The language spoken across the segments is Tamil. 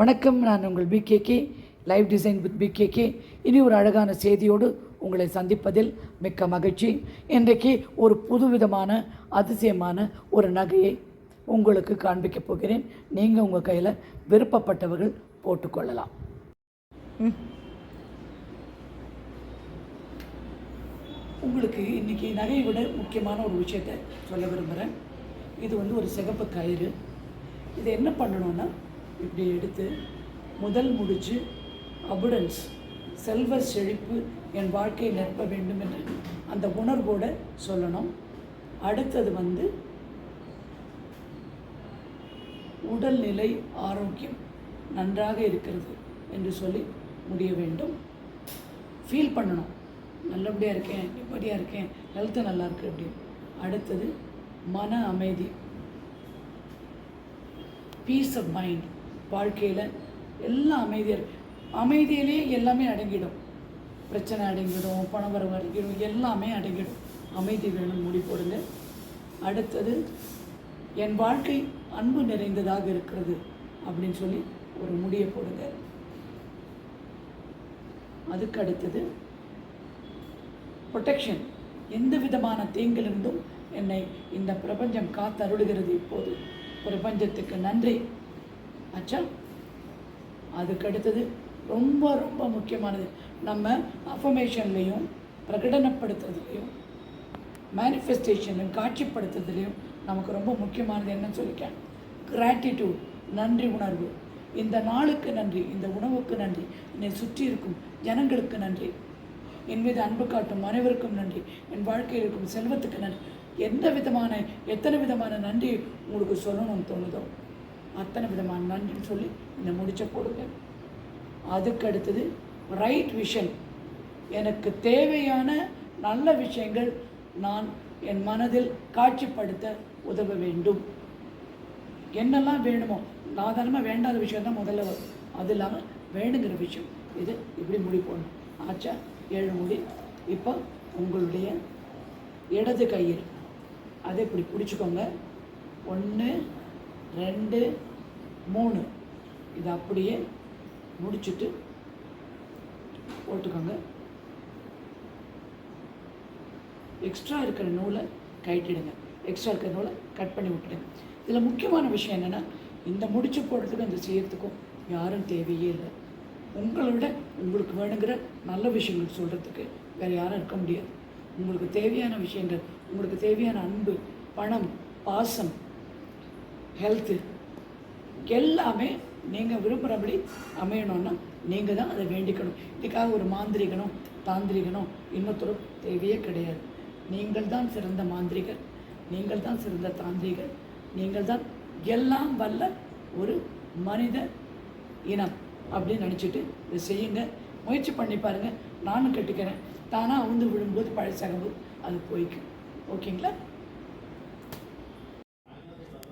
வணக்கம். நான் உங்கள் PKK live design with PKK இனி ஒரு அழகான செய்தியோடு உங்களை சந்திப்பதில் மிக்க மகிழ்ச்சி. இன்றைக்கு ஒரு புதுவிதமான அதிசயமான ஒரு நகையை உங்களுக்கு காண்பிக்கப் போகிறேன். நீங்கள் உங்கள் கையில் விருப்பப்பட்டவர்கள் போட்டுக்கொள்ளலாம் உங்களுக்கு இன்றைக்கி நகையை விட முக்கியமான ஒரு விஷயத்தை சொல்ல விரும்புகிறேன் இது வந்து ஒரு சிகப்பு கயிறு. இது என்ன பண்ணணும்னா இப்படி எடுத்து முதல் முடிச்சு அபுடன்ஸ் செல்வ செழிப்பு என் வாழ்க்கையை நிரப்ப வேண்டும் என்று அந்த உணர்வோடு சொல்லணும். அடுத்தது வந்து உடல்நிலை ஆரோக்கியம் நன்றாக இருக்கிறது என்று சொல்லி முடிய வேண்டும். ஃபீல் பண்ணணும். நல்லபடியாக இருக்கேன் இப்படியாக இருக்கேன் ஹெல்த்து நல்லா இருக்கு அப்படின்னு. அடுத்தது மன அமைதி. பீஸ் ஆஃப் மைண்ட் வாழ்க்கையில் எல்லாம் அமைதியாக இருக்கு. அமைதியிலேயே எல்லாமே அடங்கிடும். பிரச்சனை அடங்கிடும் பணவரவு அடங்கிடும் எல்லாமே அடங்கிடும். அமைதி வேணும் முடி போடுங்க. அடுத்தது என் வாழ்க்கை அன்பு நிறைந்ததாக இருக்கிறது அப்படின்னு சொல்லி ஒரு முடியை போடுங்க. அதுக்கு அடுத்தது ப்ரொடெக்ஷன் எந்த விதமான தீங்கிலிருந்தும் என்னை இந்த பிரபஞ்சம் காத்தருளுகிறது இப்போது. பிரபஞ்சத்துக்கு நன்றி. ஆச்சா அதுக்கடுத்தது ரொம்ப ரொம்ப முக்கியமானது. நம்ம அஃபமேஷன்லேயும் பிரகடனப்படுத்துறதுலையும் மேனிஃபெஸ்டேஷன்லையும் காட்சிப்படுத்துறதுலையும் நமக்கு ரொம்ப முக்கியமானது என்னன்னு சொல்லிக்கேன் கிராட்டிடியூட் நன்றி உணர்வு. இந்த நாளுக்கு நன்றி இந்த உணவுக்கு நன்றி என்னை சுற்றி இருக்கும் ஜனங்களுக்கு நன்றி. என் மீது அன்பு காட்டும் அனைவருக்கும் நன்றி. என் வாழ்க்கையில் இருக்கும் செல்வத்துக்கு நன்றி. எந்த விதமான எத்தனை விதமான நன்றி உங்களுக்கு சொல்லணும்னு தோணுதோ அத்தனை விதமான நன்றின்னு சொல்லி இந்த முடிச்ச போடுங்க. அதுக்கு அடுத்தது ரைட் விஷன் எனக்கு தேவையான நல்ல விஷயங்கள் நான் என் மனதில் காட்சிப்படுத்த உதவ வேண்டும். என்னெல்லாம் வேணுமோ சாதாரணமாக வேண்டாத விஷயம் தான் முதல்ல வரும். அது இல்லாமல் வேணுங்கிற விஷயம் இது இப்படி முடிப்போம் ஆச்சா? ஏழு முடி. இப்போ உங்களுடைய இடது கையில் அதை இப்படி பிடிச்சிக்கோங்க. ஒன்று ரெண்டு மூணு. இது அப்படியே முடிச்சுட்டு போட்டுக்கோங்க. எக்ஸ்ட்ரா இருக்கிற நூலை கைட்டிடுங்க எக்ஸ்ட்ரா இருக்கிற நூலை கட் பண்ணி விட்டுடுங்க. இதில் முக்கியமான விஷயம் என்னென்னா இந்த முடிச்சு போடுறதுக்கும் இந்த செய்யறதுக்கும் யாரும் தேவையே இல்லை. உங்களை விட உங்களுக்கு வேணுங்கிற நல்ல விஷயங்கள் சொல்கிறதுக்கு வேறு யாரும் இருக்க முடியாது. உங்களுக்கு தேவையான விஷயங்கள் உங்களுக்கு தேவையான அன்பு பணம் பாசம் ஹெல்த்து எல்லாமே நீங்கள் விரும்புகிறபடி அமையணும்னா நீங்கள் தான் அதை வேண்டிக்கணும். இதுக்காக ஒரு மாந்திரிகனும் தாந்திரிகனும் இன்னொருத்தரும் தேவையே கிடையாது. நீங்கள் தான் சிறந்த மாந்திரிகர் நீங்கள் தான் சிறந்த தாந்திரிகர் நீங்கள் தான் எல்லாம் வல்ல ஒரு மனித இனம் அப்படின்னு நினச்சிட்டு இதை செய்யுங்க. முயற்சி பண்ணி பாருங்கள் நானும் கட்டிக்கிறேன். தானாக அவுந்து விழும்போது பழசாகும்போது அது போய்க்கும். ஓகேங்களா?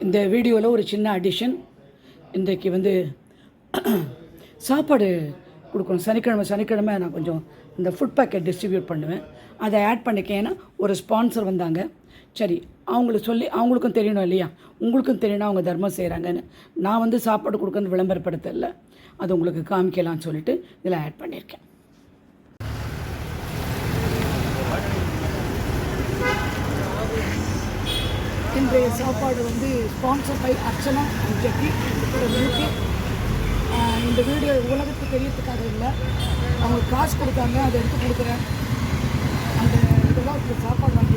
இந்த வீடியோவில் ஒரு சின்ன அடிஷன் இன்றைக்கு வந்து சாப்பாடு கொடுக்கணும். சனிக்கிழமை சனிக்கிழமை நான் கொஞ்சம் இந்த ஃபுட் பேக்கெட் டிஸ்ட்ரிபியூட் பண்ணுவேன். அதை ஆட் பண்ணிக்கேன்னா ஒரு ஸ்பான்சர் வந்தாங்க. சரி அவங்களுக்கு சொல்லி அவங்களுக்கும் தெரியணும் இல்லையா? உங்களுக்கும் தெரியணும் அவங்க தர்மம் செய்கிறாங்கன்னு நான் வந்து சாப்பாடு கொடுக்கறது விளம்பரப்படுத்தல. அது உங்களுக்கு காமிக்கலாம்னு சொல்லிட்டு இதில் ஆட் பண்ணியிருக்கேன். இன்றைய சாப்பாடு வந்து sponsor by Archana Jakki UK இந்த வீடியோ உலகத்துக்கு தெரியறதுக்காக இல்லை. அவங்க காசு கொடுத்தாங்க அதை எடுத்து கொடுக்குறேன். அந்த இதெல்லாம் இப்போ சாப்பாடு வாங்கி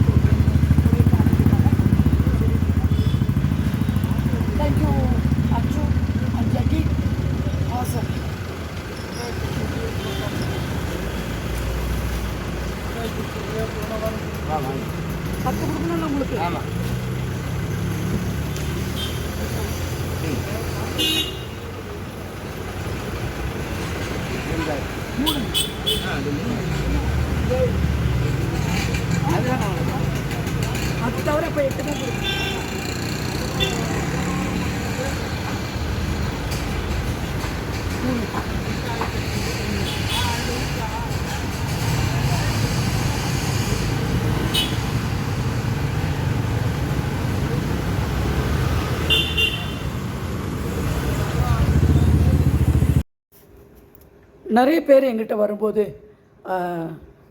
நிறைய பேர் எங்கிட்ட வரும்போது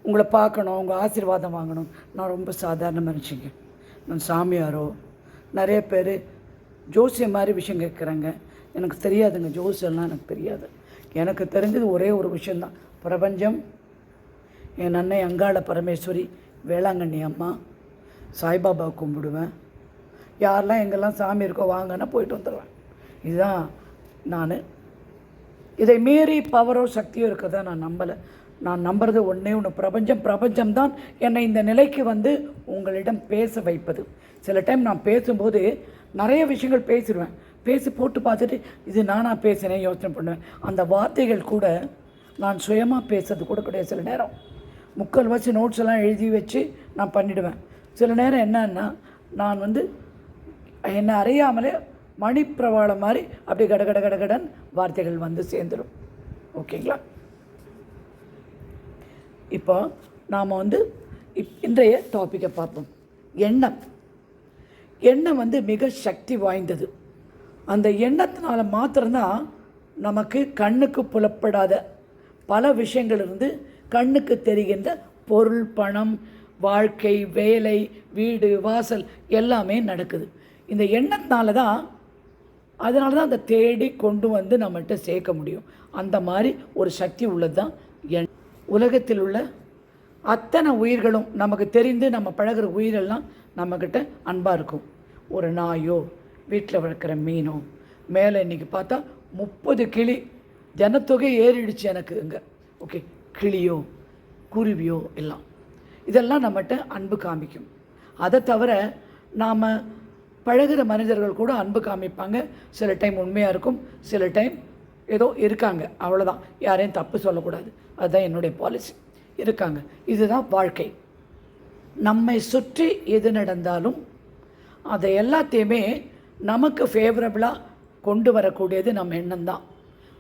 உங்களை பார்க்கணும் உங்கள் ஆசீர்வாதம் வாங்கணும். நான் ரொம்ப சாதாரண மனுஷங்க நான் சாமியாரோ நிறைய பேர் ஜோசியம் மாதிரி விஷயம் கேட்குறாங்க எனக்கு தெரியாதுங்க ஜோசியம்லாம் எனக்கு தெரியாது. எனக்கு தெரிஞ்சது ஒரே ஒரு விஷயந்தான் பிரபஞ்சம் என் அன்னை அங்காள பரமேஸ்வரி வேளாங்கண்ணி அம்மா சாய்பாபா கும்பிடுவேன். யாரெல்லாம் எங்கெல்லாம் சாமி இருக்கோ வாங்கன்னா போயிட்டு வந்துடுவேன் இதுதான் நான் இதை மீறி பவரோ சக்தியோ இருக்கதா நான் நம்பலை. நான் நம்புறது ஒன்றே ஒன்று பிரபஞ்சம் பிரபஞ்சம்தான் என்னை இந்த நிலைக்கு வந்து உங்களிடம் பேச வைப்பது. சில டைம் நான் பேசும்போது நிறைய விஷயங்கள் பேசிடுவேன். பேசி போட்டு பார்த்துட்டு இது நானாக பேசினேன் யோசனை பண்ணுவேன். அந்த வார்த்தைகள் கூட நான் சுயமாக பேசுறது கூட கிடையாது. சில நேரம் முக்கால் வச்சு நோட்ஸ் எல்லாம் எழுதி வச்சு நான் பண்ணிடுவேன். சில நேரம் என்னன்னா நான் வந்து என்னை அறியாமலே மணிப்பிரவாளம் மாதிரி அப்படியே கட கட கட கடன் வார்த்தைகள் வந்து சேர்ந்துடும் ஓகேங்களா? இப்போ நாம் வந்து இப் இன்றைய டாப்பிக்கை பார்ப்போம். எண்ணம். எண்ணம் வந்து மிக சக்தி வாய்ந்தது. அந்த எண்ணத்தினால் மாத்திரம்தான் நமக்கு கண்ணுக்கு புலப்படாத பல விஷயங்கள் இருந்து கண்ணுக்கு தெரிகின்ற பொருள் பணம் வாழ்க்கை வேலை வீடு வாசல் எல்லாமே நடக்குது. இந்த எண்ணத்தினால தான் அதனால தான் அதை தேடி கொண்டு வந்து நம்மகிட்ட சேர்க்க முடியும். அந்த மாதிரி ஒரு சக்தி உள்ளது தான் என் உலகத்தில் உள்ள அத்தனை உயிர்களும் நமக்கு தெரிந்து நம்ம பழகுற உயிரெல்லாம் நம்மக்கிட்ட அன்பாக இருக்கும். ஒரு நாயோ வீட்டில் வளர்க்குற மீனோ மேலே இன்றைக்கி பார்த்தா முப்பது கிளி ஜனத்தொகை ஏறிடுச்சு எனக்கு இங்கே. ஓகே கிளியோ குருவியோ எல்லாம். இதெல்லாம் நம்மகிட்ட அன்பு காமிக்கும். அதை தவிர நாம் பழகுற மனிதர்கள் கூட அன்பு காமிப்பாங்க. சில டைம் உண்மையாக இருக்கும் சில டைம் ஏதோ இருக்காங்க. அவ்வளோதான் யாரையும் தப்பு சொல்லக்கூடாது. அதுதான் என்னுடைய பாலிசி இருக்காங்க. இதுதான் வாழ்க்கை. நம்மை சுற்றி எது நடந்தாலும் அதை எல்லாத்தையுமே நமக்கு ஃபேவரபிளாக கொண்டு வரக்கூடியது நம்ம எண்ணம் தான்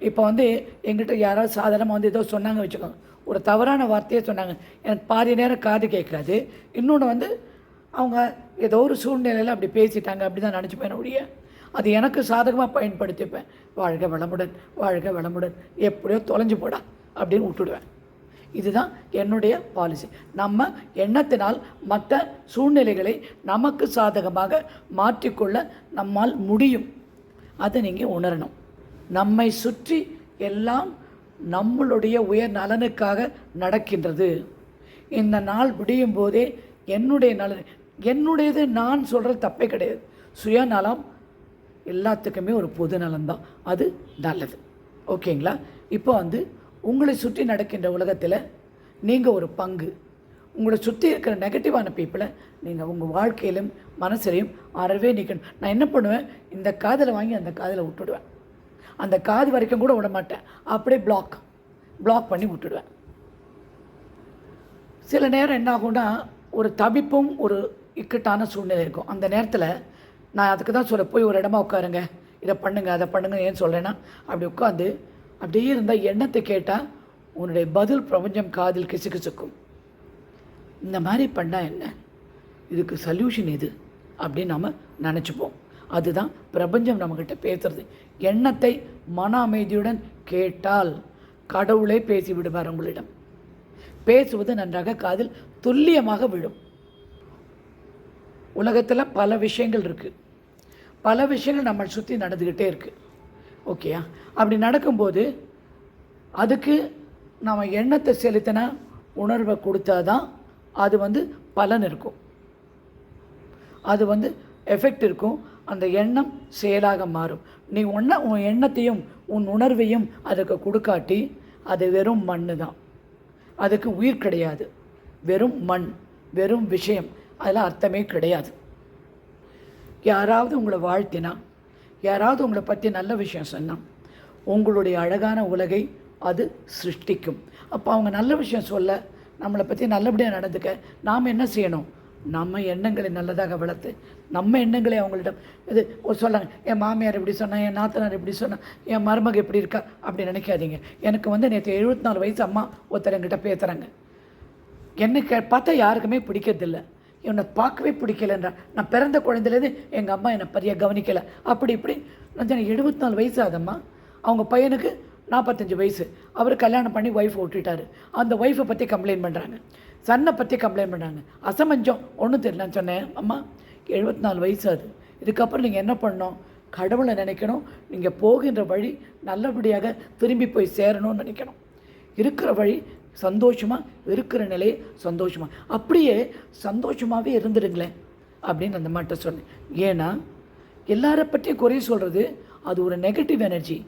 இப்போ வந்து எங்கிட்ட யாராவது சாதாரணமாக வந்து ஏதோ சொன்னாங்க வச்சுக்கோங்க. ஒரு தவறான வார்த்தையை சொன்னாங்க. எனக்கு பாதி நேரம் காது கேட்காது. இன்னொன்று வந்து அவங்க ஏதோ ஒரு சூழ்நிலையில் அப்படி பேசிட்டாங்க அப்படி தான் நினச்சிப்பேன் ஒழிய அது எனக்கு சாதகமாக பயன்படுத்திப்பேன். வாழ்க வளமுடன் வாழ்க வளமுடன். எப்படியோ தொலைஞ்சு போடா அப்படின்னு விட்டுடுவேன். இதுதான் என்னுடைய பாலிசி நம்ம எண்ணத்தினால் மற்ற சூழ்நிலைகளை நமக்கு சாதகமாக மாற்றிக்கொள்ள நம்மால் முடியும். அதை நீங்கள் உணரணும். நம்மை சுற்றி எல்லாம் நம்மளுடைய உயர் நலனுக்காக நடக்கின்றது. இந்த நாள் விடியும் போதே என்னுடைய நலன் என்னுடையது நான் சொல்கிறது தப்பே கிடையாது. சுயநலம் எல்லாத்துக்குமே ஒரு பொது நலம்தான். அது நல்லது. ஓகேங்களா? இப்போ வந்து உங்களை சுற்றி நடக்கின்ற உலகத்தில் நீங்கள் ஒரு பங்கு. உங்களை சுற்றி இருக்கிற நெகட்டிவான பீப்புளை நீங்கள் உங்கள் வாழ்க்கையிலும் மனசுலையும் அறவே நிற்கணும் நான் என்ன பண்ணுவேன்? இந்த காதில் வாங்கி அந்த காதில் விட்டுடுவேன். அந்த காது வரைக்கும் கூட விட மாட்டேன். அப்படியே பிளாக் பிளாக் பண்ணி விட்டுடுவேன். சில நேரம் என்ன ஆகும்னா ஒரு தவிப்பும் ஒரு இக்கட்டான சூழ்நிலை இருக்கும். அந்த நேரத்தில் நான் அதுக்கு தான் சொல்ல போய் ஒரு இடமா உட்காருங்க. இதை பண்ணுங்க அதை பண்ணுங்க ஏன் சொல்கிறேன்னா அப்படி உட்காந்து அப்படியே இருந்தால் எண்ணத்தை கேட்டால் உன்னுடைய பதில் பிரபஞ்சம் காதில் கிசுகிசுக்கும். இந்த மாதிரி பண்ணால் என்ன? இதுக்கு சொல்யூஷன் எது? அப்படின்னு நம்ம நினச்சிப்போம். அதுதான் பிரபஞ்சம் நம்மக்கிட்ட பேசுறது. எண்ணத்தை மன அமைதியுடன் கேட்டால் கடவுளே பேசி விடுவார் உங்களிடம். பேசுவது நன்றாக காதில் துல்லியமாக விழும். உலகத்தில் பல விஷயங்கள் இருக்குது பல விஷயங்கள் நம்ம சுற்றி நடந்துக்கிட்டே இருக்குது ஓகேயா அப்படி நடக்கும்போது அதுக்கு நம்ம எண்ணத்தை செலுத்தின உணர்வை கொடுத்தா தான் அது வந்து பலன் இருக்கும். அது வந்து எஃபெக்ட் இருக்கும். அந்த எண்ணம் செயலாக மாறும். நீ ஒன்றை உன் எண்ணத்தையும் உன் உணர்வையும் அதுக்கு கொடுக்காட்டி அது வெறும் மண்ணு தான் அதுக்கு உயிர் கிடையாது. வெறும் மண் வெறும் விஷயம். அதில் அர்த்தமே கிடையாது. யாராவது உங்களை வாழ்த்தினா யாராவது உங்களை பற்றி நல்ல விஷயம் சொன்னால் உங்களுடைய அழகான உலகை அது சிருஷ்டிக்கும். அப்போ அவங்க நல்ல விஷயம் சொல்ல நம்மளை பற்றி நல்லபடியாக நடந்துக்க நாம் என்ன செய்யணும்? நம்ம எண்ணங்களை நல்லதாக வளர்த்து நம்ம எண்ணங்களை அவங்களிடம் இது சொல்லாங்க என் மாமியார் இப்படி சொன்னால் என் நாத்தனார் இப்படி சொன்னால் என் மருமக எப்படி இருக்கா அப்படி நினைக்காதீங்க. எனக்கு வந்து நேற்று எழுபத்தி நாலு வயசு அம்மா ஒருத்தர் என்கிட்ட பேசுகிறாங்க என்னை கே பார்த்தா யாருக்குமே பிடிக்கிறதில்ல. என்னை பார்க்கவே பிடிக்கலன்றா நான் பிறந்த குழந்தையிலேருந்து எங்கள் அம்மா என்னை பெரிய கவனிக்கலை. அப்படி இப்படி நான் எழுபத்தி நாலு வயசு ஆகுதம்மா. அவங்க பையனுக்கு நாற்பத்தஞ்சு வயசு. அவர் கல்யாணம் பண்ணி ஒய்ஃப் விட்டுட்டாரு. அந்த ஒய்ஃபை பற்றி கம்ப்ளைண்ட் பண்ணுறாங்க சன்னை பற்றி கம்ப்ளைண்ட் பண்ணுறாங்க அசமஞ்சம் ஒன்றும் தெரியலன்னு சொன்னேன் அம்மா எழுபத்தி நாலு வயசு அது இதுக்கப்புறம் நீங்கள் என்ன பண்ணணும்? கடவுளை நினைக்கணும். நீங்கள் போகின்ற வழி நல்லபடியாக திரும்பி போய் சேரணும்னு நினைக்கணும். இருக்கிற வழி சந்தோஷமாக இருக்கிற நிலையை சந்தோஷமாக அப்படியே சந்தோஷமாகவே இருந்துடுங்களேன் அப்படின்னு அந்த மாட்ட சொன்னேன். ஏன்னா எல்லாரை பற்றியும் குறை சொல்கிறது அது ஒரு நெகட்டிவ் எனர்ஜி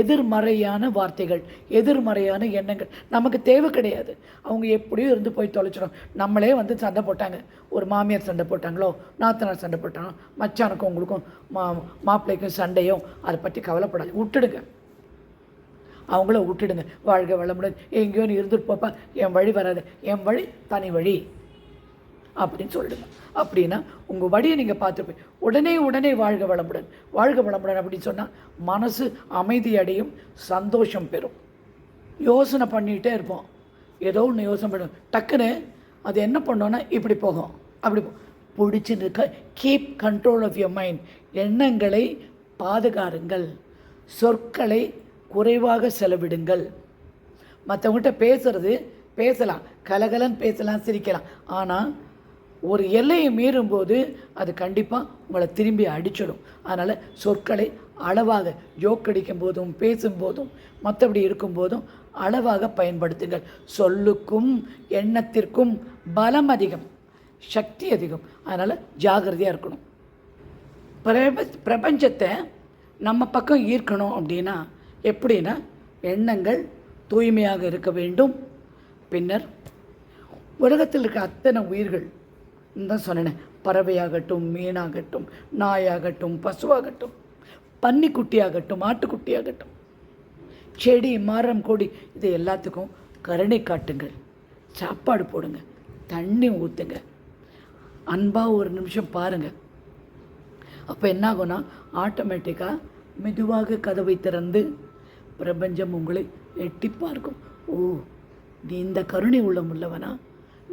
எதிர்மறையான வார்த்தைகள் எதிர்மறையான எண்ணங்கள் நமக்கு தேவை கிடையாது. அவங்க எப்படியோ இருந்து போய் தொலைச்சிடும் நம்மளே வந்து சண்டை போட்டாங்க. ஒரு மாமியார் சண்டை போட்டாங்களோ நாத்தனார் சண்டை போட்டாங்களோ மச்சானுக்கும் உங்களுக்கும் மா மாப்பிள்ளைக்கும் சண்டையும் அதை பற்றி கவலைப்படாது விட்டுடுங்க. அவங்கள விட்டுடுங்க. வாழ்க வளமுடன். எங்கேயோ நீ இருந்துட்டு போப்பா. என் வழி வராது. என் வழி தனி வழி. அப்படின்னு சொல்லிடுங்க. அப்படின்னா உங்கள் வழியை நீங்கள் பார்த்துப்பேன் உடனே உடனே வாழ்க வளமுடன். வாழ்க வளமுடன் அப்படின்னு சொன்னால் மனசு அமைதி அடையும் சந்தோஷம் பெறும். யோசனை பண்ணிகிட்டே இருப்போம். ஏதோ ஒன்று யோசனை பண்ணும் டக்குன்னு அது என்ன பண்ணோன்னா இப்படி போகும். அப்படி பிடிச்சி நிற்க. Keep control of your mind எண்ணங்களை பாதுகாருங்கள். சொற்களை குறைவாக செலவிடுங்கள். மற்றவங்ககிட்ட பேசுறது பேசலாம். கலகலன்னு பேசலாம் சிரிக்கலாம். ஆனால் ஒரு எல்லையை மீறும்போது அது கண்டிப்பாக உங்களை திரும்பி அடிச்சிடும். அதனால் சொற்களை அளவாக ஜோக் அடிக்கும் போதும் பேசும்போதும் மற்றபடி இருக்கும்போதும் அளவாக பயன்படுத்துங்கள். சொல்லுக்கும் எண்ணத்திற்கும் பலம் அதிகம் சக்தி அதிகம். அதனால் ஜாகிரதையாக இருக்கணும். பிரப பிரபஞ்சத்தை நம்ம பக்கம் ஈர்க்கணும் அப்படின்னா எப்படின்னா எண்ணங்கள் தூய்மையாக இருக்க வேண்டும். பின்னர் உலகத்தில் இருக்க அத்தனை உயிர்கள் தான் சொன்னேன் பறவையாகட்டும் மீனாகட்டும் நாயாகட்டும் பசுவாகட்டும் பன்னிக்குட்டியாகட்டும் ஆட்டுக்குட்டியாகட்டும் செடி மரம் கொடி இது எல்லாத்துக்கும் கருணை காட்டுங்கள். சாப்பாடு போடுங்க தண்ணி ஊற்றுங்க அன்பாக ஒரு நிமிஷம் பாருங்கள் அப்போ என்னாகும்னா ஆட்டோமேட்டிக்காக மெதுவாக கதவை திறந்து பிரபஞ்சம் உங்களை எட்டி பார்க்கும். ஓ நீ இந்த கருணை உள்ளம் உள்ளவனா?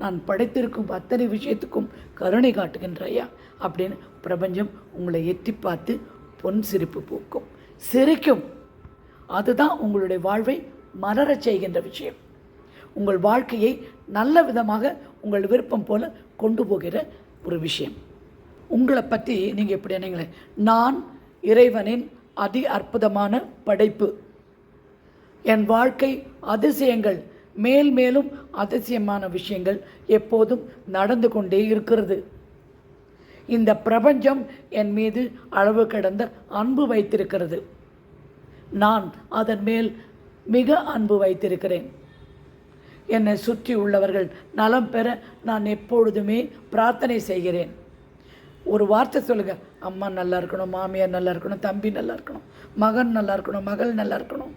நான் படைத்திருக்கும் அத்தனை விஷயத்துக்கும் கருணை காட்டுகின்றாயா? அப்படின்னு பிரபஞ்சம் உங்களை எட்டி பார்த்து பொன் சிரிப்பு பூக்கும். சிரிக்கும். அதுதான் உங்களுடைய வாழ்வை மலரச் செய்கின்ற விஷயம். உங்கள் வாழ்க்கையை நல்ல விதமாக உங்கள் விருப்பம் போல கொண்டு போகிற ஒரு விஷயம். உங்களை பற்றி நீங்கள் எப்படி நினைங்களேன் நான் இறைவனின் அதி அற்புதமான படைப்பு. என் வாழ்க்கை அதிசயங்கள் மேல் மேலும் அதிசயமான விஷயங்கள் எப்போதும் நடந்து கொண்டே இருக்கிறது. இந்த பிரபஞ்சம் என் மீது அளவு கடந்த அன்பு வைத்திருக்கிறது. நான் அதன் மேல் மிக அன்பு வைத்திருக்கிறேன். என்னை சுற்றி உள்ளவர்கள் நலம் பெற நான் எப்பொழுதுமே பிரார்த்தனை செய்கிறேன். ஒரு வார்த்தை சொல்லுங்க அம்மா நல்லா இருக்கணும் மாமியார் நல்லா இருக்கணும் தம்பி நல்லா இருக்கணும் மகன் நல்லா இருக்கணும் மகள் நல்லா இருக்கணும்.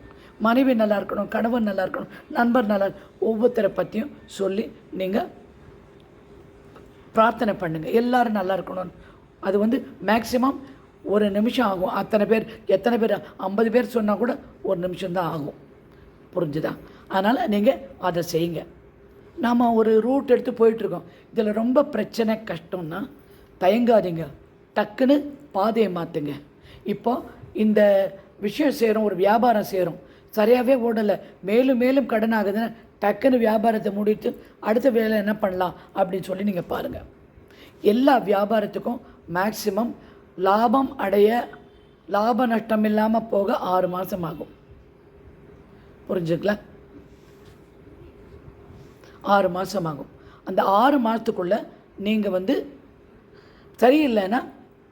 மனைவி நல்லா இருக்கணும் கணவன் நல்லா இருக்கணும் நண்பர் நல்லா ஒவ்வொருத்தரை பற்றியும் சொல்லி நீங்கள் பிரார்த்தனை பண்ணுங்கள் எல்லோரும் நல்லா இருக்கணும் அது வந்து மேக்சிமம் ஒரு நிமிஷம் ஆகும். அத்தனை பேர் எத்தனை பேர் ஐம்பது பேர் சொன்னால் கூட ஒரு நிமிஷம்தான் ஆகும். புரிஞ்சுதா? அதனால் நீங்கள் அதை செய்யுங்க. நாம் ஒரு ரூட் எடுத்து போயிட்டுருக்கோம் இதில் ரொம்ப பிரச்சனை கஷ்டம்னா தயங்காதீங்க. டக்குன்னு பாதையை மாற்றுங்க இப்போ இந்த விஷயம் செய்கிறோம் ஒரு வியாபாரம் செய்கிறோம் சரியாகவே ஓடலை. மேலும் மேலும் கடன் ஆகுதுன்னா டக்குன்னு வியாபாரத்தை முடித்து அடுத்த வேலை என்ன பண்ணலாம் அப்படின்னு சொல்லி நீங்கள் பாருங்கள் எல்லா வியாபாரத்துக்கும் மேக்சிமம் லாபம் அடைய லாப நஷ்டம் இல்லாமல் போக ஆறு மாதம் ஆகும். புரிஞ்சுங்களா ஆறு மாதம் ஆகும். அந்த ஆறு மாதத்துக்குள்ளே நீங்கள் வந்து சரியில்லைன்னா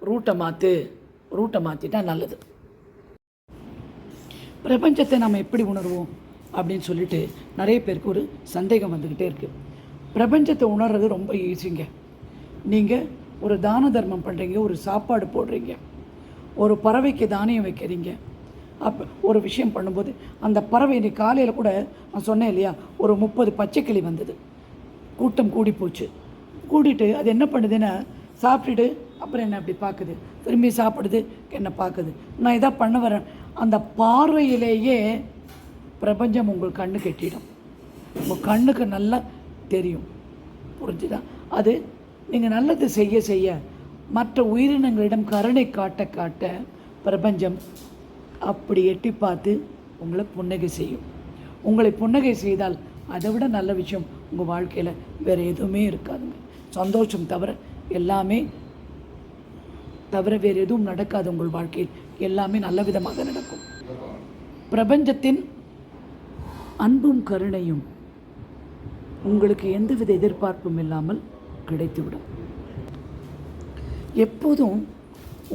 ரூட்டை மாற்று ரூட்டை மாற்றிட்டா நல்லது. பிரபஞ்சத்தை நாம் எப்படி உணர்வோம் அப்படின்னு சொல்லிட்டு நிறைய பேருக்கு ஒரு சந்தேகம் வந்துக்கிட்டே இருக்குது பிரபஞ்சத்தை உணர்றது ரொம்ப ஈஸிங்க நீங்கள் ஒரு தான தர்மம் பண்ணுறீங்க ஒரு சாப்பாடு போடுறீங்க ஒரு பறவைக்கு தானியம் வைக்கிறீங்க. அப்போ ஒரு விஷயம் பண்ணும்போது அந்த பறவை இன்னைக்கு காலையில் கூட நான் சொன்னேன் இல்லையா ஒரு முப்பது பச்சைக்கிளி வந்தது. கூட்டம் கூடி போச்சு. கூடிட்டு அது என்ன பண்ணுதுன்னா சாப்பிட்டுட்டு அப்புறம் என்ன அப்படி பார்க்குது? திரும்பி சாப்பிடுது என்னை பார்க்குது. நான் இதாக பண்ண வரேன். அந்த பார்வையிலேயே பிரபஞ்சம் உங்கள் கண்ணு கெட்டிடும். உங்கள் கண்ணுக்கு நல்லா தெரியும். புரிஞ்சுதா? அது நீங்கள் நல்லது செய்ய செய்ய மற்ற உயிரினங்களிடம் கருணை காட்ட காட்ட பிரபஞ்சம் அப்படி எட்டி பார்த்து உங்களை புன்னகை செய்யும். உங்களை புன்னகை செய்தால் அதை விட நல்ல விஷயம் உங்கள் வாழ்க்கையில் வேறு எதுவுமே இருக்காதுங்க. சந்தோஷம் தவிர எல்லாமே தவிர வேறு எதுவும் நடக்காது உங்கள் வாழ்க்கையில். எல்லாமே நல்ல விதமாக நடக்கும். பிரபஞ்சத்தின் அன்பும் கருணையும் உங்களுக்கு எந்தவித எதிர்பார்ப்பும் இல்லாமல் கிடைத்துவிடும். எப்போதும்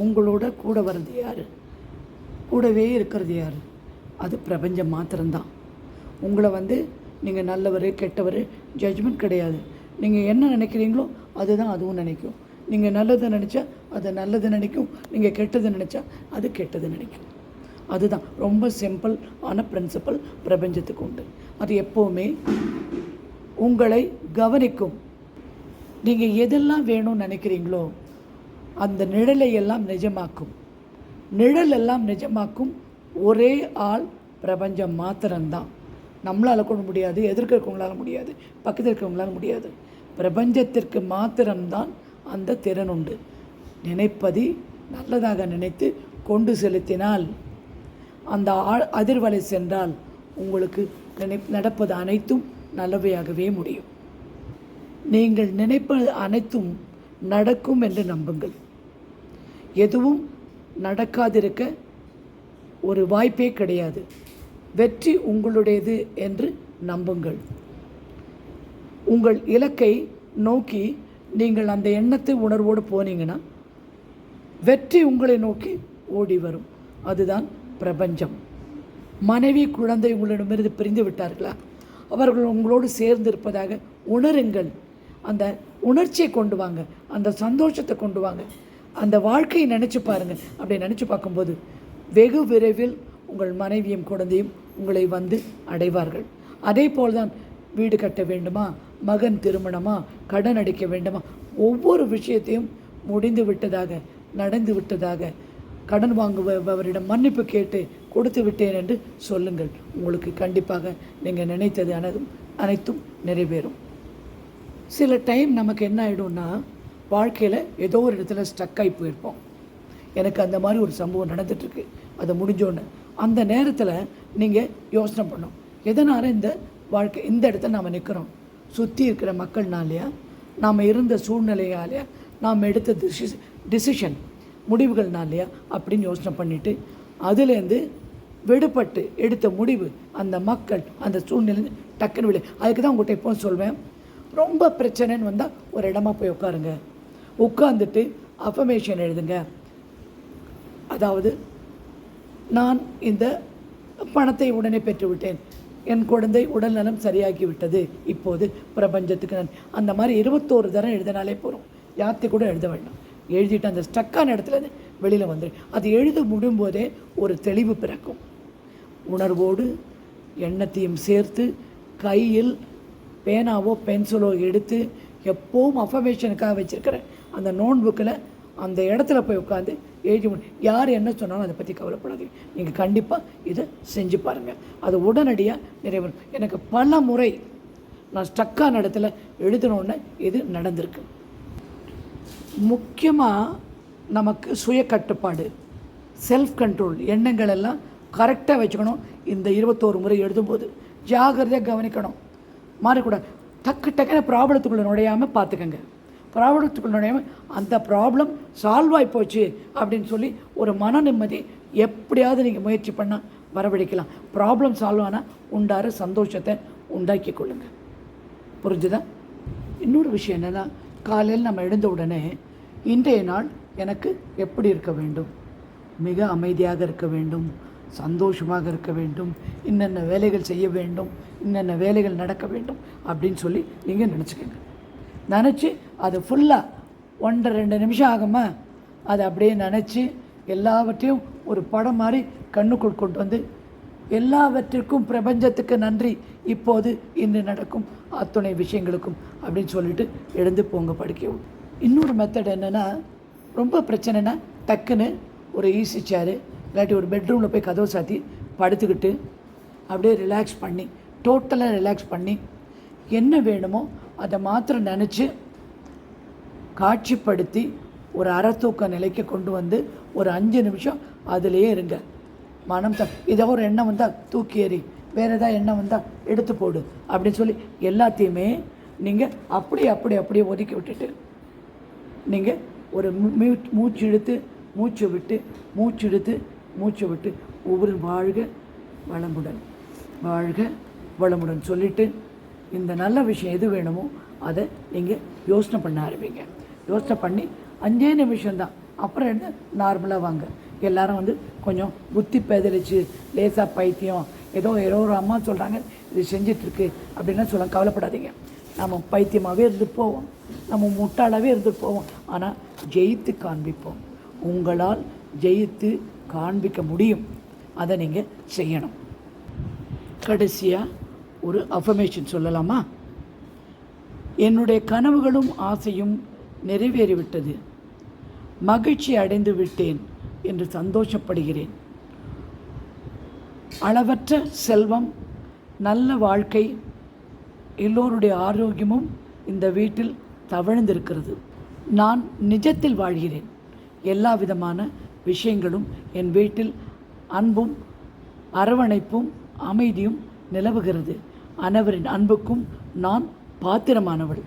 உங்களோட கூட வர்றது யார்? கூடவே இருக்கிறது யார்? அது பிரபஞ்சம் மாத்திரம்தான். உங்களை வந்து நீங்கள் நல்லவர் கெட்டவர் ஜட்ஜ்மெண்ட் கிடையாது. நீங்கள் என்ன நினைக்கிறீங்களோ அதுதான் அதுவும் நினைக்கும். நீங்கள் நல்லது நினச்சா அது நல்லது நினைக்கும். நீங்கள் கெட்டது நினச்சா அது கெட்டது நினைக்கும். அதுதான் ரொம்ப சிம்பிள் ஆன பிரின்சிபல் பிரபஞ்சத்துக்கு உண்டு. அது எப்போவுமே உங்களை கவனிக்கும். நீங்கள் எதெல்லாம் வேணும்னு நினைக்கிறீங்களோ அந்த நிழலை எல்லாம் நிஜமாக்கும். நிழல் எல்லாம் நிஜமாக்கும் ஒரே ஆள் பிரபஞ்சம் மாத்திரம்தான். நம்மளால் கொண்டு முடியாது எதிர்க்க இருக்கவங்களால முடியாது பக்கத்தில் இருக்கவங்களால முடியாது. பிரபஞ்சத்திற்கு மாத்திரம்தான் அந்த திறன் உண்டு. நினைப்பதை நல்லதாக நினைத்து கொண்டு செலுத்தினால் அந்த ஆ- அதிர்வலை சென்றால் உங்களுக்கு நினை நடப்பது அனைத்தும் நல்லவையாகவே முடியும். நீங்கள் நினைப்பது அனைத்தும் நடக்கும் என்று நம்புங்கள். எதுவும் நடக்காதிருக்க ஒரு வாய்ப்பே கிடையாது. வெற்றி உங்களுடையது என்று நம்புங்கள். உங்கள் இலக்கை நோக்கி நீங்கள் அந்த எண்ணத்தை உணர்வோடு போனீங்கன்னா வெற்றி உங்களை நோக்கி ஓடி வரும். அதுதான் பிரபஞ்சம். மனைவி குழந்தை உங்களிடமிருந்து பிரிந்து விட்டார்களா? அவர்கள் உங்களோடு சேர்ந்து இருப்பதாக உணருங்கள். அந்த உணர்ச்சியை கொண்டு வாங்க. அந்த சந்தோஷத்தை கொண்டு வாங்க. அந்த வாழ்க்கையை நினச்சி பாருங்கள் அப்படி நினச்சி பார்க்கும்போது வெகு விரைவில் உங்கள் மனைவியும் குழந்தையும் உங்களை வந்து அடைவார்கள். அதே போல்தான் வீடு கட்ட வேண்டுமா? மகன் திருமணமா? கடன் அடிக்க வேண்டுமா? ஒவ்வொரு விஷயத்தையும் முடிந்து விட்டதாக நடந்து விட்டதாக கடன் வாங்குபவரிடம் மன்னிப்பு கேட்டு கொடுத்து விட்டேன் என்று சொல்லுங்கள். உங்களுக்கு கண்டிப்பாக நீங்கள் நினைத்தது அனைத்தும் அனைத்தும் நிறைவேறும். சில டைம் நமக்கு என்ன ஆகிடும்னா வாழ்க்கையில் ஏதோ ஒரு இடத்துல ஸ்டக் ஆகி போயிருப்போம். எனக்கு அந்த மாதிரி ஒரு சம்பவம் நடந்துட்டுருக்கு. அது முடிஞ்சோன்னு. அந்த நேரத்தில் நீங்கள் யோசனை பண்ணும் எதனால் இந்த வாழ்க்கை இந்த இடத்துல நாம் நிற்கிறோம் சுற்றி இருக்கிற மக்கள்னாலையா நாம் இருந்த சூழ்நிலையாலையா நாம் எடுத்த டிசி டிசிஷன் முடிவுகள்னாலையா அப்படின்னு யோசனை பண்ணிவிட்டு அதுலேருந்து விடுபட்டு எடுத்த முடிவு அந்த மக்கள் அந்த சூழ்நிலை டக்குன்னு விளை அதுக்கு தான் உங்கள்கிட்ட எப்போவும் சொல்வேன். ரொம்ப பிரச்சனைன்னு வந்தால் ஒரு இடமா போய் உட்காருங்க. உட்காந்துட்டு அஃபமேஷன் எழுதுங்க. அதாவது நான் இந்த பணத்தை உடனே பெற்றுவிட்டேன். என் குழந்தை உடல்நலம் சரியாகி விட்டது இப்போது பிரபஞ்சத்துக்கு நான். அந்த மாதிரி இருபத்தோரு தரம் எழுதினாலே போதும் யாத்தி கூட எழுத வேண்டாம். எழுதிட்டு அந்த ஸ்டக்கான இடத்துல வெளியில் வந்துடு அது எழுத முடியும்போதே ஒரு தெளிவு பிறக்கும். உணர்வோடு எண்ணத்தையும் சேர்த்து கையில் பேனாவோ பென்சிலோ எடுத்து எப்போவும் அஃபர்மேஷனுக்காக வச்சுருக்கிற அந்த நோட் புக்கில் அந்த இடத்துல போய் உட்காந்து எழுதி யார் என்ன சொன்னாலும் அதை பற்றி கவலைப்படாதீங்க. நீங்கள் கண்டிப்பாக இதை செஞ்சு பாருங்கள் அது உடனடியாக நிறைவேறும். எனக்கு பல முறை நான் ஸ்டக்கான இடத்துல எழுதினோடனே இது நடந்திருக்கு. முக்கியமாக நமக்கு சுய கட்டுப்பாடு செல்ஃப் கண்ட்ரோல் எண்ணங்கள் எல்லாம் கரெக்டாக வச்சுக்கணும். இந்த இருபத்தோரு முறை எழுதும்போது ஜாகிரதையாக கவனிக்கணும். மாறக்கூடாது. டக்கு டக்குன்னு ப்ராப்ளத்துக்குள்ளே நுழையாமல் பார்த்துக்கங்க. ப்ராப்ளத்துக்குள் நுழையாமல் அந்த ப்ராப்ளம் சால்வ் ஆகி போச்சு அப்படின்னு சொல்லி ஒரு மன நிம்மதி எப்படியாவது நீங்கள் முயற்சி பண்ணால் வரவழைக்கலாம். ப்ராப்ளம் சால்வ் ஆனால் உண்டார சந்தோஷத்தை உண்டாக்கி கொள்ளுங்கள் புரிஞ்சுதா? இன்னொரு விஷயம் என்னென்னா காலையில் நம்ம எழுந்த உடனே இன்றைய நாள் எனக்கு எப்படி இருக்க வேண்டும்? மிக அமைதியாக இருக்க வேண்டும் சந்தோஷமாக இருக்க வேண்டும் இன்னென்ன வேலைகள் செய்ய வேண்டும் இன்னென்ன வேலைகள் நடக்க வேண்டும் அப்படின்னு சொல்லி நீங்கள் நினச்சிக்கோங்க. நினச்சி அது ஃபுல்லாக ஒன்றரை ரெண்டு நிமிஷம் ஆகுமா? அதை அப்படியே நினச்சி எல்லாவற்றையும் ஒரு படம் மாதிரி கண்ணுக்குள் கொண்டு வந்து எல்லாவற்றிற்கும் பிரபஞ்சத்துக்கு நன்றி. இப்போது இன்று நடக்கும் அத்துணை விஷயங்களுக்கும் அப்படின்னு சொல்லிட்டு எழுந்து போங்க படிக்கவும் இன்னொரு மெத்தட் என்னென்னா ரொம்ப பிரச்சனைனா டக்குன்னு ஒரு ஈஸி சேரு இல்லாட்டி ஒரு பெட்ரூமில் போய் கதவை சாத்தி படுத்துக்கிட்டு அப்படியே ரிலாக்ஸ் பண்ணி டோட்டலாக ரிலாக்ஸ் பண்ணி என்ன வேணுமோ அதை மாத்திரம் நினச்சி காட்சிப்படுத்தி ஒரு அறத்தூக்க நிலைக்கு கொண்டு வந்து ஒரு அஞ்சு நிமிஷம் அதிலேயே இருங்க. மனம் த ஏதோ ஒரு எண்ணம் வந்தால் தூக்கி எறி வேறு ஏதாவது எண்ணம் வந்தால் எடுத்து போடு அப்படின்னு சொல்லி எல்லாத்தையுமே நீங்கள் அப்படி அப்படி அப்படியே ஒதுக்கி விட்டுட்டு நீங்கள் ஒரு மூ- மூச்சு இழுத்து மூச்சு விட்டு மூச்சு இழுத்து மூச்சு விட்டு ஒவ்வொரு வாழ்க வளமுடன் வாழ்க வளமுடன் சொல்லிவிட்டு இந்த நல்ல விஷயம் எது வேணுமோ அதை நீங்கள் யோசனை பண்ண ஆரம்பிங்க. யோசனை பண்ணி அஞ்சே நிமிஷம்தான். அப்புறம் என்ன? நார்மலாக வாங்க. எல்லாரும் வந்து கொஞ்சம் புத்தி பேதலிச்சு லேசாக பைத்தியம் ஏதோ ஏதோ ஒரு அம்மா சொல்கிறாங்க இது செஞ்சிட்ருக்கு அப்படின்னா சொல்ல கவலைப்படாதீங்க. நம்ம பைத்தியமாகவே இருந்துட்டு போவோம். நம்ம முட்டாளாகவே இருந்துட்டு போவோம். ஆனால் ஜெயித்து காண்பிப்போம். உங்களால் ஜெயித்து காண்பிக்க முடியும். அதை நீங்கள் செய்யணும். கடைசியாக ஒரு அஃபர்மேஷன் சொல்லலாமா? என்னுடைய கனவுகளும் ஆசையும் நிறைவேறிவிட்டது. மகிழ்ச்சி அடைந்து விட்டேன் என்று சந்தோஷப்படுகிறேன். அளவற்ற செல்வம் நல்ல வாழ்க்கை எல்லோருடைய ஆரோக்கியமும் இந்த வீட்டில் தவழ்ந்திருக்கிறது. நான் நிஜத்தில் வாழ்கிறேன். எல்லா விதமான விஷயங்களும் என் வீட்டில் அன்பும் அரவணைப்பும் அமைதியும் நிலவுகிறது. அனைவரின் அன்புக்கும் நான் பாத்திரமானவள்.